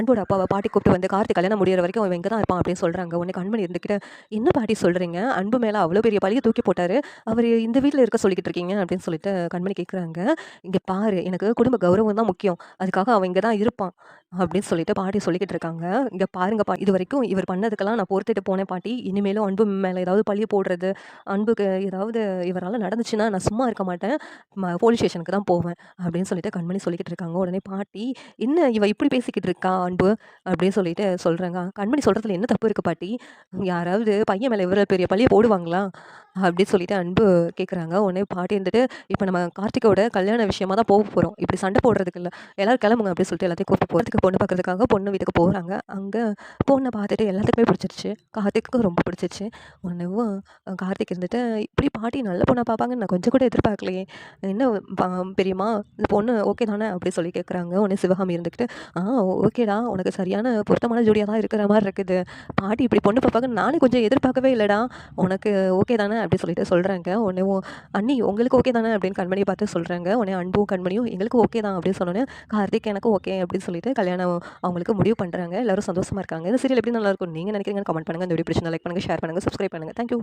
அன்போட அப்பாவை பாட்டி கூப்பிட்டு வந்து கார்த்திக் கல்யாணம் முடிகிற வரைக்கும் அவன் இங்கே தான் இருப்பான் அப்படின்னு சொல்கிறாங்க உடனே கண்மணி இருந்துக்கிட்ட என்ன பாட்டி சொல்கிறீங்க அன்பு மேலே அவ்வளோ பெரிய பழியை தூக்கி போட்டார். அவர் இந்த வீட்டில் இருக்க சொல்லிக்கிட்டு இருக்கீங்க அப்படின்னு சொல்லிட்டு கண்மணி கேட்குறாங்க இங்கே பாரு எனக்கு குடும்ப கௌரவம் தான் முக்கியம். அதுக்காக அவன் இங்கே தான் இருப்பான். அப்படின்னு சொல்லிட்டு பாட்டி சொல்லிக்கிட்டு இருக்காங்க. இங்கே பாருங்க பா இது வரைக்கும் இவர் பண்ணதுக்கெல்லாம் நான் பொறுத்துட்டு போனேன் பாட்டி. இனிமேலும் அன்பு மேலே ஏதாவது பழிய போடுறது அன்புக்கு ஏதாவது இவரால் நடந்துச்சுன்னா நான் சும்மா இருக்க மாட்டேன். போலீஸ் ஸ்டேஷனுக்கு தான் போவேன் அப்படின்னு சொல்லிட்டு கண்மணி சொல்லிக்கிட்டு இருக்காங்க. உடனே பாட்டி என்ன இவ இப்படி பேசிக்கிட்டு இருக்கா அன்பு? அப்படின்னு சொல்லிட்டு சொல்கிறாங்க கண்மணி சொல்கிறதுல என்ன தப்பு இருக்குது பாட்டி? யாராவது பையன் மேலே இவர பெரிய பழிய போடுவாங்களா? அப்படின்னு சொல்லிட்டு அன்பு கேட்குறாங்க உடனே பாட்டி இருந்துட்டு இப்போ நம்ம கார்த்திகோட கல்யாண விஷயமா தான் போக போகிறோம் இப்படி சண்டை போடுறதுக்கு இல்லை. எல்லோரும் கிளம்புங்க அப்படின்னு சொல்லிட்டு எல்லாத்தையும் கூப்பிட்டு போகிறதுக்கு பொண்ணு பார்க்கறதுக்காக பொண்ணு வீட்டுக்கு போகிறாங்க அங்கே பொண்ணை பார்த்துட்டு எல்லாத்துக்குமே பிடிச்சிருச்சு. கார்த்திக்கும் ரொம்ப பிடிச்சிருச்சு. உடனேவும் கார்த்திக் இருந்துட்டு இப்படி பாட்டி நல்ல பொண்ணை பார்ப்பாங்கன்னு நான் கொஞ்சம் கூட எதிர்பார்க்கலையே. என்ன பா- பெரியம்மா இந்த பொண்ணு ஓகே தானே? அப்படி சொல்லி கேட்குறாங்க உடனே சிவகாமி இருந்துக்கிட்டு ஆ ஓகேடா உனக்கு சரியான பொருத்தமான ஜோடியாக தான் இருக்கிற மாதிரி இருக்குது. பாட்டி இப்படி பொண்ணு பார்ப்பாங்க நானே கொஞ்சம் எதிர்பார்க்கவே இல்லைடா. உனக்கு ஓகே தானே? அப்படின்னு சொல்லிட்டு சொல்கிறாங்க உடனே அண்ணி உங்களுக்கு ஓகே தானே? அப்படின்னு கண்மணியை பார்த்து சொல்கிறாங்க உடனே அன்பும் கண்மணியும் எங்களுக்கு ஓகே தான் அப்படின்னு சொன்னோன்னே கார்த்திக் எனக்கு ஓகே அப்படின்னு சொல்லிட்டு கல்யாணம் அவங்களுக்கு முடிவு பண்ணுறாங்க எல்லாரும் சந்தோஷமா இருக்காங்க. இந்த சீரியல் எப்படி நல்லா இருக்கும்? நீங்கள் நினைக்கிறீங்க கமெண்ட் பண்ணுங்கள் இந்த வீடியோ பிடிச்சி லைக் பண்ணுங்கள் ஷேர் பண்ணுங்கள் சப்ஸ்கிரைப் பண்ணுங்கள் தேங்க்யூ